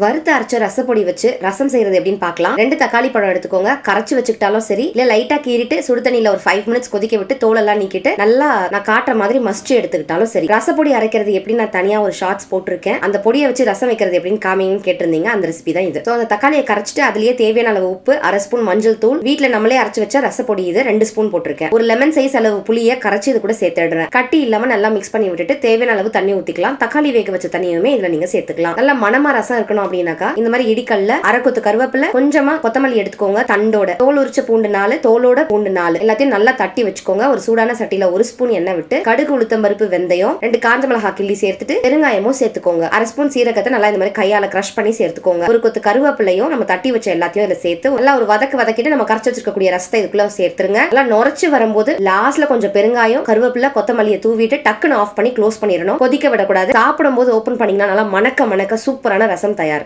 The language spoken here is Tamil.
வறுத்து அரைச்ச ரசப்பொடி வச்சு ரசம் செய்யறது எப்படின்னு பார்க்கலாம். ரெண்டு தக்காளி பழம் எடுத்துக்கோங்க. கரைச்சு வச்சுக்கிட்டாலும் சரி இல்ல லைட்டா கீறிட்டு சுடு தண்ணியில ஒரு ஃபைவ் மினிட்ஸ் கொதிக்க விட்டு தோலெல்லாம் நீக்கிட்டு நல்லா நான் காட்டுற மாதிரி மஸ்ட் எடுத்துக்கிட்டாலும் சரி. ரசப்பொடி அரைக்கிறது எப்படி நான் தனியா ஒரு ஷார்ட்ஸ் போட்டிருக்கேன். அந்த பொடியை வச்சு ரசம் வைக்கிறது எப்படின்னு காமிங்கன்னு கேட்டிருந்தீங்க. அந்த ரெசிபி தான் இது. ஸோ அந்த தக்காளியை கரைச்சிட்டு அதுலயே தேவையான அளவு உப்பு அரை ஸ்பூன் மஞ்சள் தூள். வீட்டுல நம்மளே அரைச்சு வச்ச ரசப்பொடி இது ரெண்டு ஸ்பூன் போட்டிருக்கேன். ஒரு லெமன் சைஸ் அளவு புளியை கரைச்சி இது கூட சேர்த்துடுறேன். கட்டி இல்லாம நல்லா மிக்ஸ் பண்ணி விட்டுட்டு தேவையான அளவு தண்ணி ஊத்திக்கலாம். தக்காளி வேக வச்ச தண்ணியுமே இதுல நீங்க சேர்த்துக்கலாம். நல்லா மனமா ரசம் இருக்கணும் அப்படின்னாக்கா இந்த மாதிரி இடிக்கல்ல அரை கொத்து கருவேப்பிலை கொஞ்சமா கொத்தமல்லி எடுத்துக்கோங்க தண்டோட. தோல் உரிச்ச பூண்டு நாலு தோலோட பூண்டு நாலு. எல்லாத்தையும் நல்லா தட்டி வச்சுக்கோங்க. ஒரு சூடான சட்டியில ஒரு ஸ்பூன் எண்ணெய் விட்டு கடுகு உளுத்தம் பருப்பு வெந்தயம் ரெண்டு காஞ்ச மிளகா கிள்ளி சேர்த்துட்டு பெருங்காயமும் சேர்த்துக்கோங்க. அரை ஸ்பூன் சீரகத்தை நல்லா இந்த மாதிரி கையால கிரஷ் பண்ணி சேர்த்துக்கோங்க. ஒரு கொத்து கருவேப்பிலையும் நம்ம தட்டி வச்ச எல்லாத்தையும் இதுல சேர்த்து நல்லா ஒரு வதக்கு வதக்கிட்டு நம்ம கரைச்சு வச்சிருக்கக்கூடிய ரசத்தை இதுக்குள்ள சேர்த்துருங்க. நல்லா நுரைச்சு வரும்போது லாஸ்ட்ல கொஞ்சம் பெருங்காயம் கருவேப்பிலை கொத்தமல்லியை தூவிட்டு டக்குன்னு ஆஃப் பண்ணி க்ளோஸ் பண்ணிடணும். கொதிக்க விடக்கூடாது. சாப்பிடும்போது ஓப்பன் பண்ணீங்கன்னா நல்லா மணக்க மணக்க சூப்பரான ரசம் தயார்